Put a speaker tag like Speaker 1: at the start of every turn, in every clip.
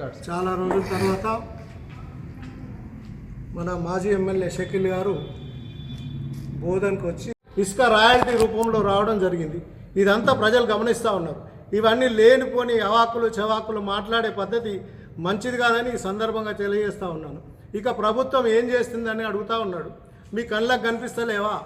Speaker 1: చాలా రోజుల తర్వాత మన మాజీ ఎమ్మెల్యే షకీల్ గారు బోధన్కి వచ్చి ఇసుక రాయల్టీ రూపంలో రావడం జరిగింది. ఇదంతా ప్రజలు గమనిస్తూ ఉన్నారు. ఇవన్నీ లేనిపోని అవాకులు చవాకులు మాట్లాడే పద్ధతి మంచిది కాదని ఈ సందర్భంగా తెలియజేస్తూ ఉన్నాను. ఇక ప్రభుత్వం ఏం చేస్తుందని అడుగుతా ఉన్నాడు. మీ కళ్ళకు కనిపిస్తలేవా?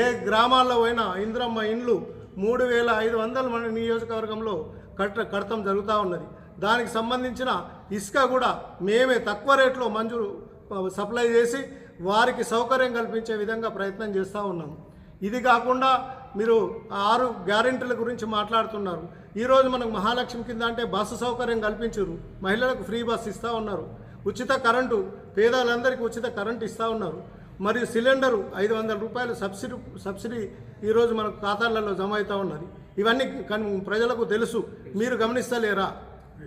Speaker 1: ఏ గ్రామాల్లో పోయినా ఇంద్రమ్మ ఇండ్లు మూడు వేల ఐదు వందల మన నియోజకవర్గంలో కట్ట కడతం జరుగుతూ ఉన్నది. దానికి సంబంధించిన ఇసుక కూడా మేమే తక్కువ రేట్లో మంజూరు సప్లై చేసి వారికి సౌకర్యం కల్పించే విధంగా ప్రయత్నం చేస్తూ ఉన్నాము ఇది కాకుండా మీరు ఆరు గ్యారెంటీల గురించి మాట్లాడుతున్నారు. ఈరోజు మనకు మహాలక్ష్మి కింద అంటే బస్సు సౌకర్యం కల్పించారు. మహిళలకు ఫ్రీ బస్సు ఇస్తూ ఉన్నారు. ఉచిత కరెంటు పేదలందరికీ ఉచిత కరెంటు ఇస్తూ ఉన్నారు. మరియు సిలిండరు ఐదు వందల రూపాయలు సబ్సిడీ సబ్సిడీ ఈరోజు మనకు ఖాతాలలో జమ అవుతూ ఉన్నది. ఇవన్నీ కన్ ప్రజలకు తెలుసు. మీరు గమనిస్తలేరా?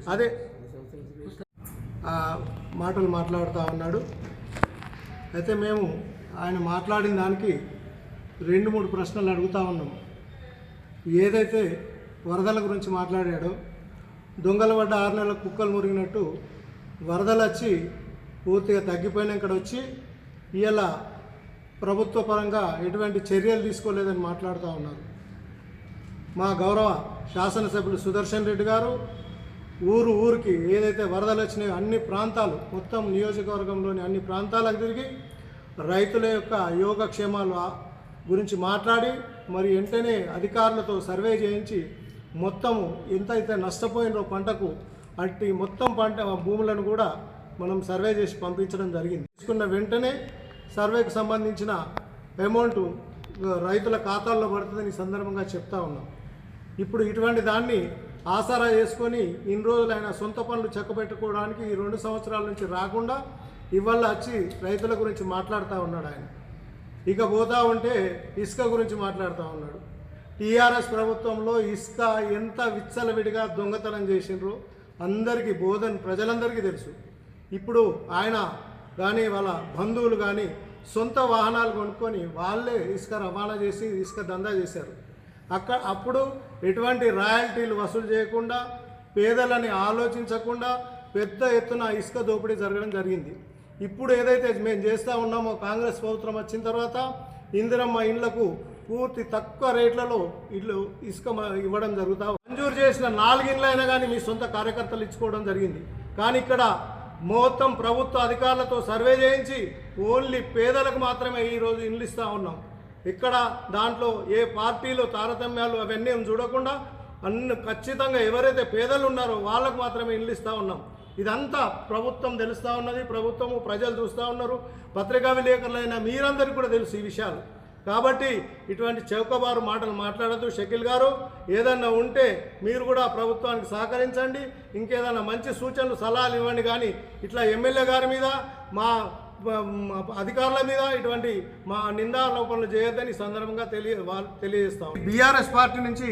Speaker 1: అదే. మాటలు మాట్లాడుతూ ఉన్నాడు. అయితే మేము ఆయన మాట్లాడిన దానికి రెండు మూడు ప్రశ్నలు అడుగుతా ఉన్నాం. ఏదైతే వరదల గురించి మాట్లాడాడో దొంగల పడ్డ ఆరు నెలల కుక్కలు మురిగినట్టు వరదలు వచ్చి పూర్తిగా తగ్గిపోయిన ఇక్కడ వచ్చి ఇలా ప్రభుత్వ పరంగా ఎటువంటి చర్యలు తీసుకోలేదని మాట్లాడుతూ ఉన్నారు. మా గౌరవ శాసనసభ్యులు సుదర్శన్ రెడ్డి గారు ఊరు ఊరికి ఏదైతే వరదలు వచ్చినాయో అన్ని ప్రాంతాలు మొత్తం నియోజకవర్గంలోని అన్ని ప్రాంతాలకు తిరిగి రైతుల యొక్క యోగక్షేమాలు గురించి మాట్లాడి మరి వెంటనే అధికారులతో సర్వే చేయించి మొత్తము ఎంతైతే నష్టపోయినో పంటకు అట్టి మొత్తం పంట భూములను కూడా మనం సర్వే చేసి పంపించడం జరిగింది. తీసుకున్న వెంటనే సర్వేకి సంబంధించిన అమౌంట్ రైతుల ఖాతాల్లో పడుతుందని సందర్భంగా చెప్తా ఉన్నాం. ఇప్పుడు ఇటువంటి దాన్ని ఆసరా చేసుకొని ఇన్ని రోజులు ఆయన సొంత పనులు చెక్కబెట్టుకోవడానికి ఈ రెండు సంవత్సరాల నుంచి రాకుండా ఇవాళ వచ్చి రైతుల గురించి మాట్లాడుతూ ఉన్నాడు ఆయన. ఇక పోతా ఉంటే ఇసుక గురించి మాట్లాడుతూ ఉన్నాడు. టీఆర్ఎస్ ప్రభుత్వంలో ఇసుక ఎంత విచ్చలవిడిగా దొంగతనం చేసిండ్రో అందరికీ బోధన ప్రజలందరికీ తెలుసు. ఇప్పుడు ఆయన కానీ వాళ్ళ బంధువులు కానీ సొంత వాహనాలు కొనుక్కొని వాళ్ళే ఇసుక రవాణా చేసి ఇసుక దందా చేశారు. అక్కడ అప్పుడు ఎటువంటి రాయల్టీలు వసూలు చేయకుండా పేదలని ఆలోచించకుండా పెద్ద ఎత్తున ఇసుక దోపిడీ జరగడం జరిగింది. ఇప్పుడు ఏదైతే మేము చేస్తూ ఉన్నామో కాంగ్రెస్ ప్రభుత్వం వచ్చిన తర్వాత ఇందిరమ్మ ఇండ్లకు పూర్తి తక్కువ రేట్లలో ఇల్లు ఇసుక ఇవ్వడం జరుగుతా మంజూరు చేసిన నాలుగిండ్లైనా కానీ మీ సొంత కార్యకర్తలు ఇచ్చుకోవడం జరిగింది. కానీ ఇక్కడ మొత్తం ప్రభుత్వ అధికారులతో సర్వే చేయించి ఓన్లీ పేదలకు మాత్రమే ఈరోజు ఇండ్లు ఇస్తూ ఉన్నాం. ఇక్కడ దాంట్లో ఏ పార్టీలు తారతమ్యాలు అవన్నీ చూడకుండా అన్ని ఖచ్చితంగా ఎవరైతే పేదలు ఉన్నారో వాళ్ళకు మాత్రమే ఇల్లు ఇస్తూ ఉన్నాం. ఇదంతా ప్రభుత్వం తెలుస్తూ ఉన్నది ప్రభుత్వము ప్రజలు చూస్తూ ఉన్నారు. పత్రికా విలేకరులైన మీరందరికీ కూడా తెలుసు ఈ విషయాలు. కాబట్టి ఇటువంటి చౌకబారు మాటలు మాట్లాడద్దు షకిల్ గారు. ఏదన్నా ఉంటే మీరు కూడా ప్రభుత్వానికి సహకరించండి. ఇంకేదన్నా మంచి సూచనలు సలహాలు ఇవ్వండి కానీ ఇట్లా ఎమ్మెల్యే గారి మీద మా అధికారుల మీద ఇటువంటి మా నిందారోపణలు చేయొద్దని ఈ సందర్భంగా తెలియ వాళ్ళు తెలియజేస్తాం. బీఆర్ఎస్ పార్టీ నుంచి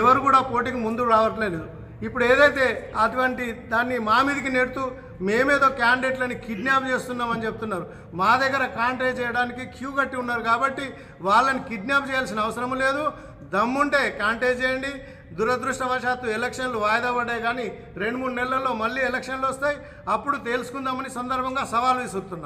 Speaker 1: ఎవరు కూడా పోటీకి ముందు రావట్లేదు. ఇప్పుడు ఏదైతే అటువంటి దాన్ని మా మీదకి నెడుతూ మేమేదో క్యాండిడేట్లని కిడ్నాప్ చేస్తున్నామని చెప్తున్నారు. మా దగ్గర కాంటాక్ట్ చేయడానికి క్యూ కట్టి ఉన్నారు కాబట్టి వాళ్ళని కిడ్నాప్ చేయాల్సిన అవసరం లేదు. దమ్ముంటే కాంటాక్ట్ చేయండి. దురదృష్టవశాత్తు ఎలక్షన్లు వాయిదా పడ్డాయి కానీ రెండు మూడు నెలల్లో మళ్ళీ ఎలక్షన్లు వస్తాయి. అప్పుడు తేల్చుకుందామని సందర్భంగా సవాల్ విసురుతున్నాం.